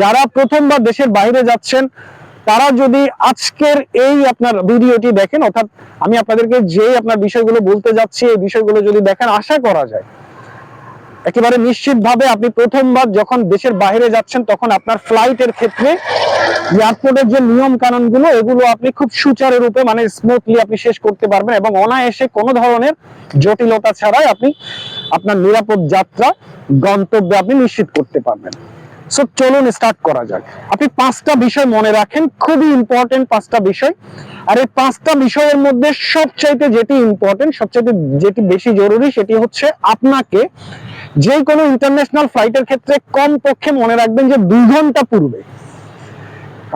যারা প্রথমবার দেশের বাইরে যাচ্ছেন, তারা যদি আজকের এই আপনার ভিডিওটি দেখেন, অর্থাৎ আমি আপনাদেরকে যে আপনার বিষয়গুলো বলতে যাচ্ছি, এই বিষয়গুলো যদি দেখেন, আশা করা যায়। একেবারে নিশ্চিতভাবে আপনি প্রথমবার যখন দেশের বাইরে যাচ্ছেন, তখন আপনার ফ্লাইটের ক্ষেত্রে এয়ারপোর্টের যে নিয়ম কানুনগুলো এগুলো আপনি খুব সুচারুরূপে মানে স্মুথলি আপনি শেষ করতে পারবেন এবং অনায়াসে কোনো ধরনের জটিলতা ছাড়াই আপনি আপনার নিরাপদ যাত্রা, গন্তব্যে আপনি নিশ্চিত করতে পারবেন। সো চলুন স্টার্ট করা যাক। আপনি পাঁচটা বিষয় মনে রাখেন, খুবই ইম্পর্টেন্ট পাঁচটা বিষয়। আর এই পাঁচটা বিষয়ের মধ্যে সবচাইতে যেটি ইম্পর্টেন্ট সবচাইতে যেটি বেশি জরুরি, সেটি হচ্ছে আপনাকে যে কোনো ইন্টারন্যাশনাল ফ্লাইটের ক্ষেত্রে কম পক্ষে মনে রাখবেন যে দুই ঘণ্টা পূর্বে।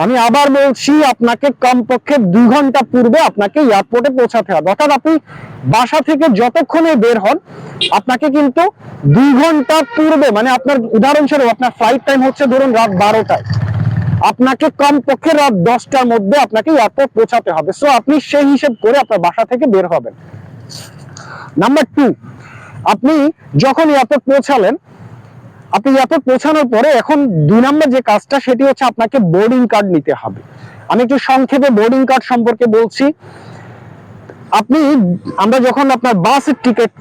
আমি আবার বলছি, আপনাকে কমপক্ষে দুই ঘণ্টা পূর্বে আপনাকে এয়ারপোর্টে পৌঁছাতে হবে। অর্থাৎ আপনি বাসা থেকে যতক্ষণে বের হন, আপনাকে কিন্তু দুই ঘণ্টা পূর্বে মানে আপনার উদাহরণস্বরূপ আপনার ফ্লাইট টাইম হচ্ছে ধরুন রাত বারোটায়। আপনাকে কমপক্ষে রাত দশটার মধ্যে আপনাকে এয়ারপোর্ট পৌঁছাতে হবে। সো আপনি সেই হিসেব করে আপনার বাসা থেকে বের হবেন। নাম্বার টু আপনি যখন এয়ারপোর্ট পৌঁছালেন আপনি এয়ারপোর্ট পৌঁছানোর পরে এখন দুই নম্বর যে কাজটা, সেটি হচ্ছে আপনাকে বোর্ডিং কার্ড নিতে হবে। আমি একটু সংক্ষেপে বোর্ডিং কার্ড সম্পর্কে বলছি। আপনি, আমরা যখন আপনার বাসের টিকিট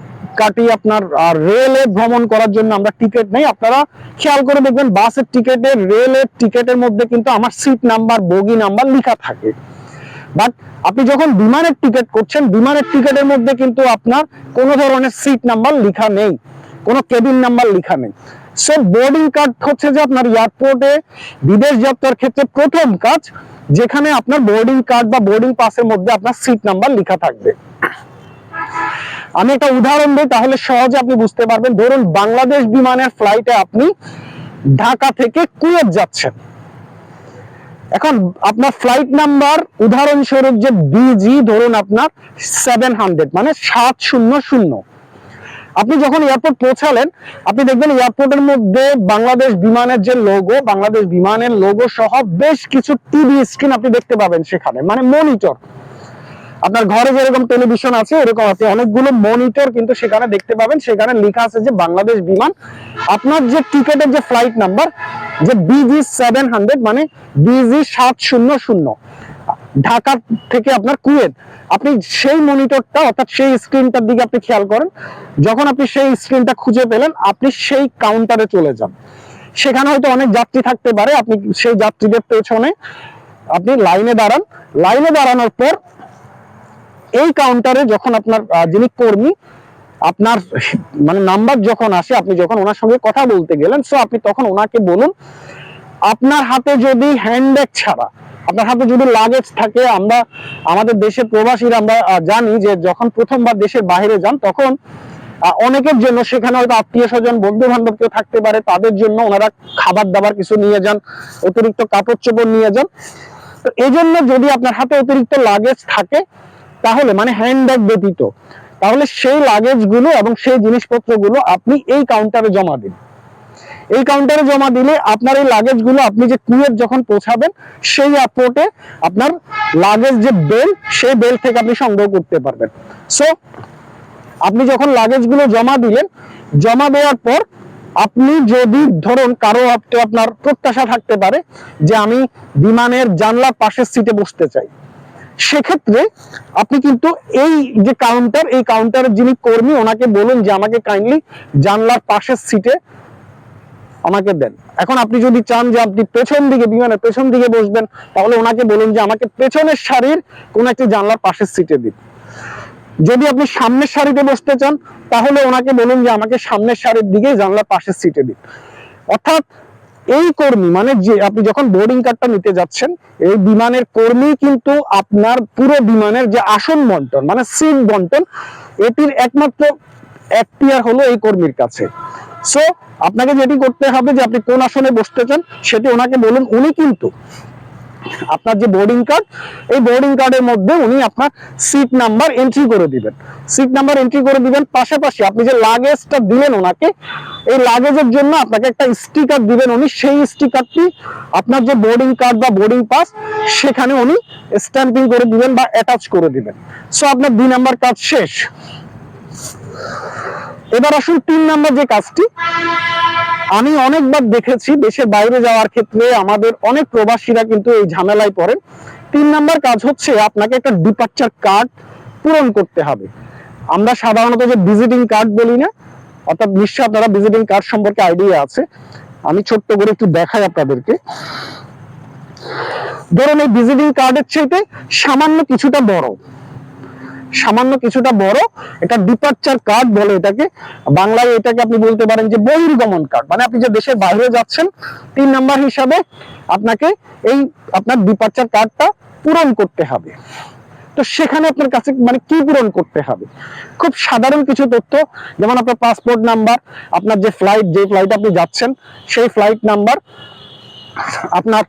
কাটি আপনার রেলে ভ্রমণ করার জন্য আমরা টিকিট নেই, আপনারা খেয়াল করে দেখবেন বাসের টিকিটের রেলের টিকিটের মধ্যে কিন্তু আমার সিট নাম্বার বগি নাম্বার লেখা থাকে। বাট আপনি যখন বিমানের টিকিট করছেন, বিমানের টিকিটের মধ্যে কিন্তু আপনার কোনো ধরনের সিট নাম্বার লেখা নেই। কোনো কেবিন নাম্বার লেখা নেই। সো বোর্ডিং কার্ড হচ্ছে যে আপনার এয়ারপোর্টে বিদেশ যাত্রার ক্ষেত্রে প্রথম কাজ, যেখানে আপনার বোর্ডিং কার্ড বা বোর্ডিং পাসের মধ্যে আপনার সিট নাম্বার লেখা থাকবে। আমি একটা উদাহরণ দিই, তাহলে সহজে আপনি বুঝতে পারবেন। ধরুন, বাংলাদেশ বিমানের ফ্লাইটে আপনি ঢাকা থেকে কুয়েত যাচ্ছেন। এখন আপনার ফ্লাইট নাম্বার উদাহরণস্বরূপ যে বিজি ধরুন আপনার সেভেন হান্ড্রেড মানে সাত শূন্য শূন্য। আপনি যখন এয়ারপোর্ট পৌঁছালেন, আপনি দেখবেন এয়ারপোর্টের মধ্যে বাংলাদেশ বিমানের যে লোগো বাংলাদেশ বিমানের লোগো সহ বেশ কিছু টিভি স্ক্রিন আপনি দেখতে পাবেন সেখানে মানে মনিটর আপনার ঘরে যেরকম টেলিভিশন আছে, এরকম আপনি অনেকগুলো মনিটর কিন্তু সেখানে দেখতে পাবেন। সেখানে লেখা আছে যে বাংলাদেশ বিমান, আপনার যে টিকেটের যে ফ্লাইট নাম্বার যে বিজি সেভেন হান্ড্রেড মানে বিজি সাত শূন্য শূন্য। ঢাকা থেকে আপনার কুয়েত। আপনি সেই মনিটরটা, অর্থাৎ সেই স্ক্রিনটার দিকে আপনি খেয়াল করেন। যখন আপনি সেই স্ক্রিনটা খুঁজে পেলেন, আপনি সেই কাউন্টারে চলে যান। সেখানে হয়তো অনেক যাত্রী থাকতে পারে, আপনি সেই যাত্রীদের পেছনে আপনি লাইনে দাঁড়ান। লাইনে দাঁড়ানোর পর এই কাউন্টারে যখন আপনার যিনি কর্মী, আপনার মানে নাম্বার যখন আসে, আপনি যখন ওনার সঙ্গে কথা বলতে গেলেন সো আপনি তখন ওনাকে বলুন, আপনার হাতে যদি হ্যান্ডব্যাগ ছাড়া আপনার হাতে যদি লাগেজ থাকে, আমরা, আমাদের দেশে প্রবাসীরা আমরা জানি যে যখন প্রথমবার দেশের বাইরে যান, তখন অনেকের জন্য সেখানে হয়তো আত্মীয় স্বজন বন্ধু বান্ধব কেউ থাকতে পারে, তাদের জন্য ওনারা খাবার দাবার কিছু নিয়ে যান, অতিরিক্ত কাপড় চোপড় নিয়ে যান। তো এই জন্য যদি আপনার হাতে অতিরিক্ত লাগেজ থাকে, তাহলে মানে হ্যান্ডব্যাগ ব্যতীত, তাহলে সেই লাগেজগুলো এবং সেই জিনিসপত্রগুলো আপনি এই কাউন্টারে জমা দিন। এই কাউন্টারে জমা দিলে আপনার এই লাগেজগুলো আপনি যে কুয়েত যখন পৌঁছাবেন, সেই এয়ারপোর্টে আপনার লাগেজ যে বেল সেই বেল থেকে আপনি সংগ্রহ করতে পারবেন। সো আপনি যখন লাগেজগুলো জমা দিলেন, জমা দেওয়ার পর আপনি যদি ধরুন কারও আপনি আপনার প্রত্যাশা থাকতে পারে যে আমি বিমানের জানলার পাশের সিটে বসতে চাই, সেক্ষেত্রে আপনি কিন্তু এই যে কাউন্টার এই কাউন্টারের যিনি কর্মী, ওনাকে বলুন যে আমাকে কাইন্ডলি জানলার পাশের সিটে আমাকে দেন। এখন আপনি যদি চান যে আপনি পেছন দিকে বিমানের পেছন দিকে বসবেন, তাহলে ওনাকে বলুন যে আমাকে পেছনের সারির কোন একটি জানলার পাশের সিটে দিন। যদি আপনি সামনের সারিতে বসতে চান, তাহলে ওনাকে বলুন যে আমাকে সামনের সারির দিকে জানলার পাশের সিটে দিন। অর্থাৎ এই কর্মী মানে যে আপনি যখন বোর্ডিং কার্ডটা নিতে যাচ্ছেন, এই বিমানের কর্মী কিন্তু আপনার পুরো বিমানের যে আসন বন্টন মানে সিট বন্টন, এটির একমাত্র এখতিয়ার হলো এই কর্মীর কাছে। সো আপনাকে যেটি করতে হবে যে আপনি কোন আসনে বসতে চান, সেটি ওনাকে বলুন। উনি কিন্তু আপনার যে বোর্ডিং কার্ড এই বোর্ডিং কার্ডের মধ্যে উনি আপনার সিট নাম্বার এন্ট্রি করে দিবেন। সিট নাম্বার এন্ট্রি করে দিবেন। পাশাপাশি আপনি যে লাগেজটা দিলেন ওনাকে, এই লাগেজের জন্য আপনাকে একটা স্টিকার দিবেন উনি। সেই স্টিকারটি আপনার যে বোর্ডিং কার্ড বা বোর্ডিং পাস সেখানে উনি স্ট্যাম্পিং করে দিবেন বা অ্যাটাচ করে দিবেন। সো আপনার দুই নাম্বার কাজ শেষ। এবার আসুন তিন নাম্বার যে কাজটি। আমি অনেকবার দেখেছি দেশের বাইরে যাওয়ার ক্ষেত্রে আমাদের অনেক প্রবাসীরা কিন্তু এই ঝামেলায় পড়েন। তিন নাম্বার কাজ হচ্ছে আপনাকে একটা ডিপার্চার কার্ড পূরণ করতে হবে। আমরা সাধারণত যে ভিজিটিং কার্ড বলি না, অর্থাৎ নিশ্চয় আপনারা ভিজিটিং কার্ড সম্পর্কে আইডিয়া আছে। আমি ছোট্ট করে একটু দেখাই আপনাদেরকে। ধরুন এই ভিজিটিং কার্ডের চাইতে সামান্য কিছুটা বড়। সামান্য কিছুটা বড়, এটা ডিপার্চার কার্ড বলে এটাকে। বাংলায় এটাকে আপনি বলতে পারেন যে বহির্গমন কার্ড মানে আপনি যে দেশের বাইরে যাচ্ছেন, তিন নাম্বার হিসাবে আপনাকে এই আপনার ডিপার্চার কার্ডটা পূরণ করতে হবে। তো সেখানে আপনার কাছে মানে কি পূরণ করতে হবে? খুব সাধারণ কিছু তথ্য, যেমন আপনার পাসপোর্ট নাম্বার আপনার যে ফ্লাইট যে ফ্লাইট আপনি যাচ্ছেন, সেই ফ্লাইট নাম্বার আপনার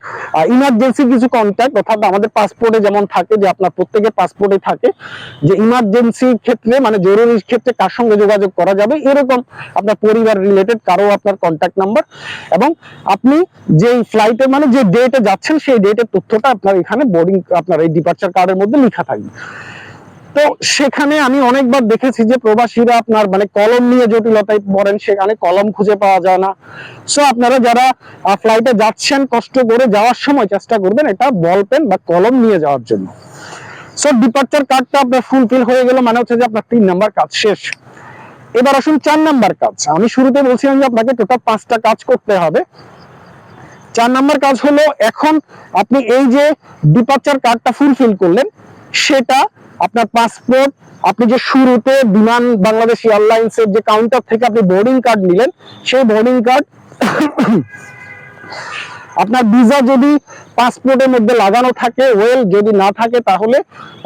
ইমার্জেন্সি কিছু কন্ট্যাক্ট অর্থাৎ আমাদের পাসপোর্টে যেমন থাকে যে আপনার প্রত্যেকের পাসপোর্টে থাকে, যে ইমার্জেন্সি ক্ষেত্রে মানে জরুরি ক্ষেত্রে কার সঙ্গে যোগাযোগ করা যাবে, এরকম আপনার পরিবার রিলেটেড কারও আপনার কন্ট্যাক্ট নাম্বার এবং আপনি যেই ফ্লাইটে মানে যে ডেটে যাচ্ছেন সেই ডেটের তথ্যটা আপনার এখানে বোর্ডিং আপনার এই ডিপার্চার কার্ডের মধ্যে লেখা থাকবে। তো সেখানে আমি অনেকবার দেখেছি যে প্রবাসীরা আপনার মানে কলম নিয়ে জটিলতায় পড়েন, সেখানে কলম খুঁজে পাওয়া যায় না। সো আপনারা যারা ফ্লাইটে যাচ্ছেন কষ্ট করে যাওয়ার সময় চেষ্টা করবেন এটা বল পেন বা কলম নিয়ে যাওয়ার জন্য। সো ডিপার্চার কার্ডটা আপনার ফুলফিল হয়ে গেল মানে হচ্ছে যে আপনার তিন নাম্বার কাজ শেষ। এবার আসুন চার নাম্বার কাজ। আমি শুরুতে বলছিলাম যে আপনাকে টোটাল পাঁচটা কাজ করতে হবে। চার নাম্বার কাজ হলো, এখন আপনি এই যে ডিপার্চার কার্ডটা ফুলফিল করলেন, সেটা আপনার পাসপোর্ট আপনি যে শুরুতে বিমান বাংলাদেশ এয়ারলাইন্স এর যে কাউন্টার থেকে আপনি বোর্ডিং কার্ড নিলেন, সেই বোর্ডিং কার্ড আপনার ভিসা যদি পাসপোর্টের মধ্যে লাগানো থাকে ওয়েল যদি না থাকে, তাহলে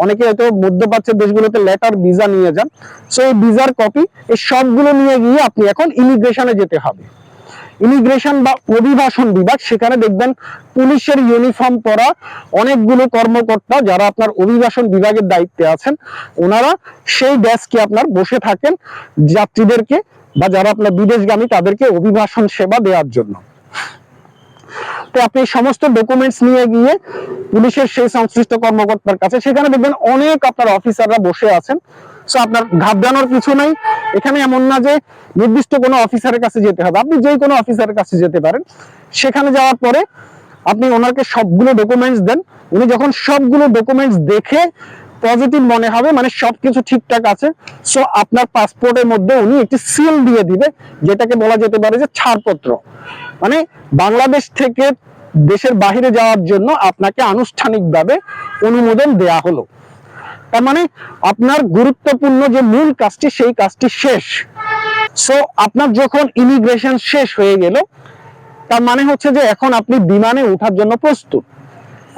অনেকে হয়তো মধ্যপ্রাচ্যের দেশগুলোতে লেটার ভিসা নিয়ে যান। সো এই ভিসার কপি এই সবগুলো নিয়ে গিয়ে আপনি এখন ইমিগ্রেশনে যেতে হবে। ইমিগ্রেশন বা অভিবাসন বিভাগ, সেখানে দেখবেন পুলিশের ইউনিফর্ম পরা অনেকগুলো কর্মকর্তা যারা আপনার অভিবাসন বিভাগের দায়িত্বে আছেন, ওনারা সেই ডেস্কে আপনার বসে থাকেন যাত্রীদেরকে বা যারা আপনার বিদেশগামী, তাদেরকে অভিবাসন সেবা দেওয়ার জন্য। তো আপনি সমস্ত ডকুমেন্টস নিয়ে গিয়ে পুলিশের সেই সংশ্লিষ্ট কর্মকর্তার কাছে, সেখানে দেখবেন অনেক আপনার অফিসাররা বসে আছেন। সো আপনার ঘাবড়ানোর কিছু নাই। এখানে এমন না যে নির্দিষ্ট কোনো অফিসারের কাছে যেতে হবে। আপনি যে কোনো অফিসারের কাছে যেতে পারেন। সেখানে যাওয়ার পরে আপনি ওনাকে সবগুলো ডকুমেন্টস দেন। উনি যখন সবগুলো ডকুমেন্টস দেখে পজিটিভ মনে হবে মানে সবকিছু ঠিকঠাক আছে সো আপনার পাসপোর্টের মধ্যে উনি একটি সিল দিয়ে দিবে, যেটাকে বলা যেতে পারে যে ছাড়পত্র। মানে বাংলাদেশ থেকে দেশের বাইরে যাওয়ার জন্য আপনাকে আনুষ্ঠানিকভাবে অনুমোদন দেয়া হলো। তার মানে আপনার গুরুত্বপূর্ণ যে মূল কাজটি, সেই কাজটি শেষ। সো আপনার যখন ইমিগ্রেশন শেষ হয়ে গেল, তার মানে হচ্ছে যে এখন আপনি বিমানে ওঠার জন্য প্রস্তুত।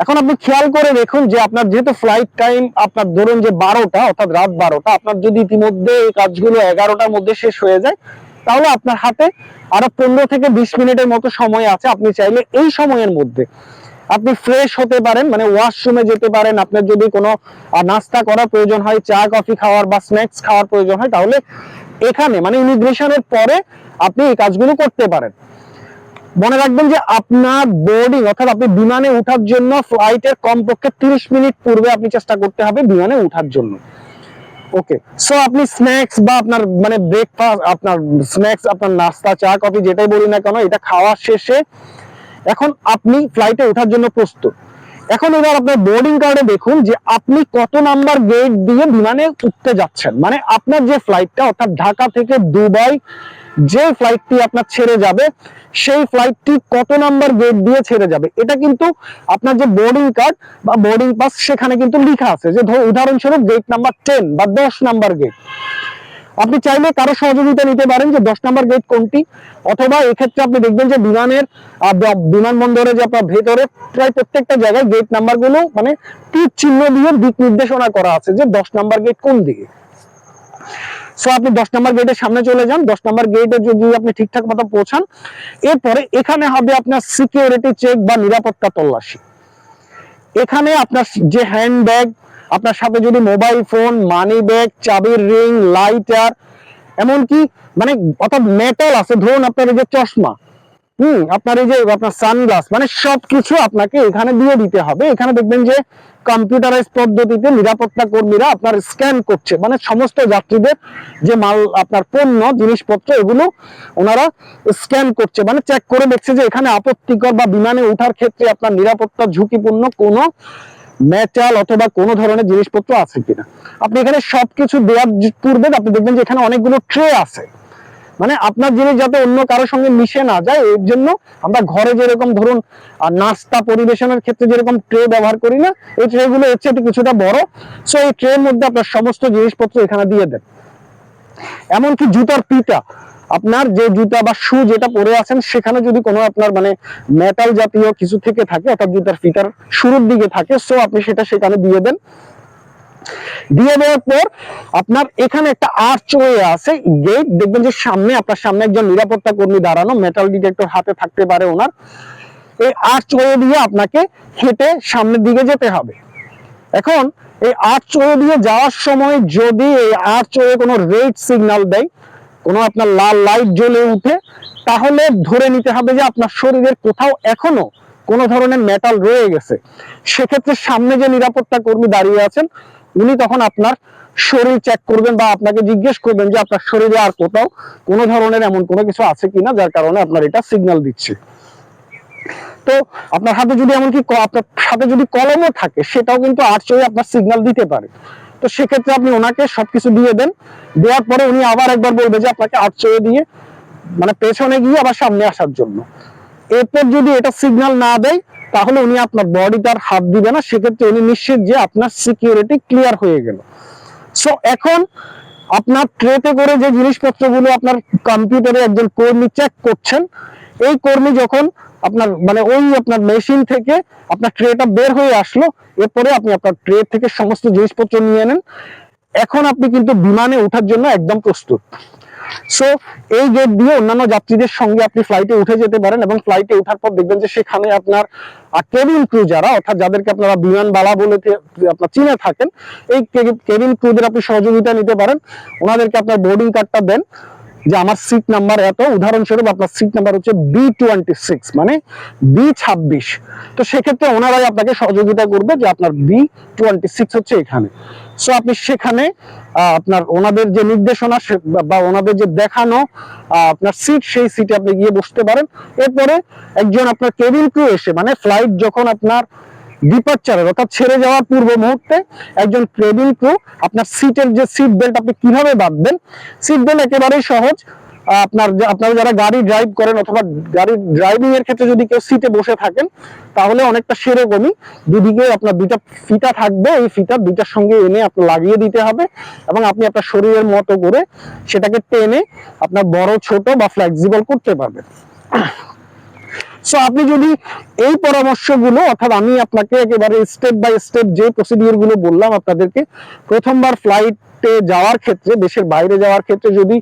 এখন আপনি খেয়াল করে দেখুন যে আপনার যেহেতু ফ্লাইট টাইম আপনার ধরুন যে বারোটা, অর্থাৎ রাত বারোটা, আপনার যদি ইতিমধ্যে এই কাজগুলো এগারোটার মধ্যে শেষ হয়ে যায়, তাহলে আপনার হাতে আরও পনেরো থেকে বিশ মিনিটের মতো সময় আছে। আপনি চাইলে এই সময়ের মধ্যে আপনি ফ্রেশ হতে পারেন মানে ওয়াশরুমে যেতে পারেন, আপনার যদি কোনো নাস্তা করার প্রয়োজন হয়, চা কফি খাওয়ার বা স্ন্যাক্স খাওয়ার প্রয়োজন হয়, তাহলে এখানে মানে ইমিগ্রেশনের পরে আপনি এই কাজগুলো করতে পারেন। মনে রাখবেন যে আপনার বোর্ডিং অর্থাৎ আপনি বিমানে ওঠার জন্য ফ্লাইটের কমপক্ষে তিরিশ মিনিট পূর্বে আপনি চেষ্টা করতে হবে বিমানে ওঠার জন্য। ওকে সো আপনি স্ন্যাক্স বা আপনার মানে ব্রেকফাস্ট আপনার স্ন্যাক্স আপনার নাস্তা, চা কফি যেটাই বলি না কেন, এটা খাওয়া শেষে এখন আপনি ফ্লাইটে ওঠার জন্য প্রস্তুত। এখন এবার আপনার বোর্ডিং কার্ডে দেখুন যে আপনি কত নাম্বার গেট দিয়ে বিমানে উঠতে যাচ্ছেন। মানে আপনার যে ফ্লাইটটা অর্থাৎ ঢাকা থেকে দুবাই, যে ফ্লাইটটি আপনার ছেড়ে যাবে, সেই ফ্লাইটটি কত নাম্বার গেট দিয়ে ছেড়ে যাবে? এটা কিন্তু আপনার যে বোর্ডিং কার্ড বা বোর্ডিং পাস সেখানে কিন্তু লেখা আছে যে উদাহরণস্বরূপ গেট নাম্বার টেন বা দশ নাম্বার গেট আপনি চাইলে কারও সহযোগিতা নিতে পারেন যে দশ নম্বর গেট কোনটি? অথবা এক্ষেত্রে আপনি দেখবেন যে বিমানের বিমানবন্দরে যে আপনার ভেতরে প্রায় প্রত্যেকটা জায়গায় গেট নাম্বারগুলো মানে তীর চিহ্ন দিয়ে দিক নির্দেশনা করা আছে যে দশ নম্বর গেট কোন দিকে। সো আপনি দশ নম্বর গেটের সামনে চলে যান, দশ নম্বর গেটে যদি আপনি ঠিকঠাক মতো পৌঁছান, এরপরে এখানে হবে আপনার সিকিউরিটি চেক বা নিরাপত্তা তল্লাশি। এখানে আপনার যে হ্যান্ড ব্যাগ আপনার সাথে যদি মোবাইল ফোন মানি ব্যাগ চাবির রিং লাইটার এমনকি মানে অর্থাৎ মেটাল আছে, ধরুন আপনার এই যে চশমা, হুম, আপনার এই যে আপনার সানগ্লাস মানে সবকিছু আপনাকে এখানে দিয়ে দিতে হবে। এখানে দেখবেন যে কম্পিউটারাইজ পদ্ধতিতে নিরাপত্তা কর্মীরা আপনার স্ক্যান করছে। মানে সমস্ত যাত্রীদের যে মাল, আপনার পণ্য, জিনিসপত্র, এগুলো ওনারা স্ক্যান করছে। মানে চেক করে দেখছে যে এখানে আপত্তিকর বা বিমানে ওঠার ক্ষেত্রে আপনার নিরাপত্তা ঝুঁকিপূর্ণ কোনো মেটাল অথবা কোনো ধরনের জিনিসপত্র আছে কিনা। আপনি এখানে সবকিছু দেওয়ার পূর্বে আপনি দেখবেন যে এখানে অনেকগুলো ট্রে আছে। মানে আপনার জিনিস যাতে অন্য কারোর সঙ্গে মিশে না যায়, এর জন্য আমরা ঘরে যেরকম ধরুন নাস্তা পরিবেশনের ক্ষেত্রে যেরকম ট্রে ব্যবহার করি না, এই ট্রে গুলো হচ্ছে একটু কিছুটা বড়। সো এই ট্রের মধ্যে আপনার সমস্ত জিনিসপত্র এখানে দিয়ে দেন। এমনকি জুতার পিতা আপনার যে জুতা বা শু যেটা পরে আছেন, সেখানে যদি কোনো আপনার মানে মেটাল জাতীয় কিছু থেকে থাকে, অর্থাৎ জুতার ফিতার শুরুর দিকে থাকে সো আপনি সেটা সেখানে দিয়ে দেন। দিয়ে দেওয়ার পর আপনার এখানে একটা আছে গেট দেখবেন যে সামনে, আপনার সামনে একজন নিরাপত্তা কর্মী দাঁড়ানো মেটাল ডিটেক্টর হাতে থাকতে পারে ওনার। এই আর্চওয়ে দিয়ে আপনাকে হেঁটে সামনের দিকে যেতে হবে। এখন এই আর্চওয়ে দিয়ে যাওয়ার সময় যদি এই আর্চওয়ে কোনো রেড সিগন্যাল দেয় কোনো আপনার লাল লাইট জ্বলে উঠে, তাহলে ধরে নিতে হবে যে আপনার শরীরের কোথাও এখনও কোনো ধরনের মেটাল রয়ে গেছে। সেক্ষেত্রে সামনে যে নিরাপত্তা কর্মী দাঁড়িয়ে আছেন, উনি তখন আপনার শরীর চেক করবেন বা আপনাকে জিজ্ঞেস করবেন যে আপনার শরীরে আর কোথাও কোনো ধরনের এমন কোনো কিছু আছে কিনা, যার কারণে আপনার এটা সিগন্যাল দিচ্ছে। তো আপনার হাতে যদি এমনকি আপনার সাথে যদি কলমও থাকে, সেটাও কিন্তু আর্চওয়ে আপনার সিগন্যাল দিতে পারে। তো সেক্ষেত্রে আপনি ওনাকে সবকিছু দিয়ে দেন। দেওয়ার পরে উনি আবার একবার বলবে যে আপনাকে আর্চওয়ে দিয়ে মানে পেছনে গিয়ে আবার সামনে আসার জন্য। এরপর যদি এটা সিগন্যাল না দেয়, তাহলে উনি আপনার বডি তার হাত দিবে না। সেক্ষেত্রে উনি নিশ্চিত যে আপনার সিকিউরিটি ক্লিয়ার হয়ে গেল। সো এখন আপনার ট্রেতে করে যে জিনিসপত্রগুলো আপনার কম্পিউটারে একজন কর্মী চেক করছেন, এই কর্মী যখন আপনার মানে ওই আপনার মেশিন থেকে আপনার ট্রেটা বের হয়ে আসলো, এরপরে আপনি আপনার ট্রে থেকে সমস্ত জিনিসপত্র নিয়ে নেন। এখন আপনি কিন্তু বিমানে ওঠার জন্য একদম প্রস্তুত। সো এই গেট দিয়ে অন্যান্য যাত্রীদের সঙ্গে আপনি ফ্লাইটে উঠে যেতে পারেন এবং ফ্লাইটে ওঠার পর দেখবেন যে সেখানে আপনার কেবিন ক্রু যারা, অর্থাৎ যাদেরকে আপনারা বিমান বালা বলে আপনার চিনে থাকেন, এই কেবিন ক্রুদের আপনি সহযোগিতা নিতে পারেন। ওনাদেরকে আপনার বোর্ডিং কার্ডটা দেন। যে আমার সিট নাম্বার এত, উদাহরণস্বরূপ আপনার সিট নাম্বার হচ্ছে বি টোয়েন্টি সিক্স মানে বি ছাব্বিশ। তো সেক্ষেত্রে ওনারাই আপনাকে সহযোগিতা করবে যে আপনার বি টোয়েন্টি সিক্স হচ্ছে এখানে। সো আপনি সেখানে আপনার ওনাদের যে নির্দেশনা বা ওনাদের যে দেখানো আপনার সিট সেই সিটে আপনি গিয়ে বসতে পারেন। এরপরে একজন আপনার কেবিন ক্রু এসে মানে ফ্লাইট যখন আপনার ডিপার্চারের অর্থাৎ ছেড়ে যাওয়ার পূর্ব মুহূর্তে একজন কেবিন ক্রু আপনার সিটের যে সিট বেল্ট আপনি কীভাবে বাঁধবেন সিট বেল্ট একেবারেই সহজ। আপনার আপনারা যারা গাড়ি ড্রাইভ করেন অথবা গাড়ি ড্রাইভিং এর ক্ষেত্রে যদি কেউ সিটে বসে থাকেন, তাহলে অনেকটা সেরকমই। দুদিকে আপনার দুইটা ফিতা থাকবে, এই ফিতা দুইটার সঙ্গে এনে আপনার লাগিয়ে দিতে হবে এবং আপনি আপনার শরীরের মতো করে সেটাকে টেনে আপনার বড়, ছোট বা ফ্লেক্সিবল করতে পারবেন। সো আপনি যদি এই পরামর্শগুলো, অর্থাৎ আমি আপনাকে একেবারে স্টেপ বাই স্টেপ যে প্রসিডিউরগুলো বললাম আপনাদেরকে, প্রথমবার ফ্লাইটে যাওয়ার ক্ষেত্রে, দেশের বাইরে যাওয়ার ক্ষেত্রে যদি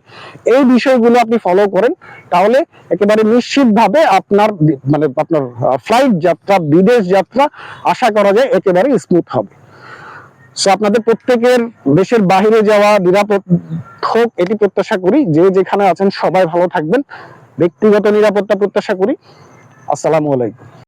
এই বিষয়গুলো আপনি ফলো করেন, তাহলে একেবারে নিশ্চিতভাবে আপনার মানে আপনার ফ্লাইট যাত্রা, বিদেশ যাত্রা, আশা করা যায় একেবারে স্মুথ হবে। সো আপনাদের প্রত্যেকের দেশের বাইরে যাওয়া, নিরাপদ হোক, এটি প্রত্যাশা করি। যে যেখানে আছেন, সবাই ভালো থাকবেন। ব্যক্তিগত নিরাপত্তা প্রত্যাশা করি। আসসালামু আলাইকুম।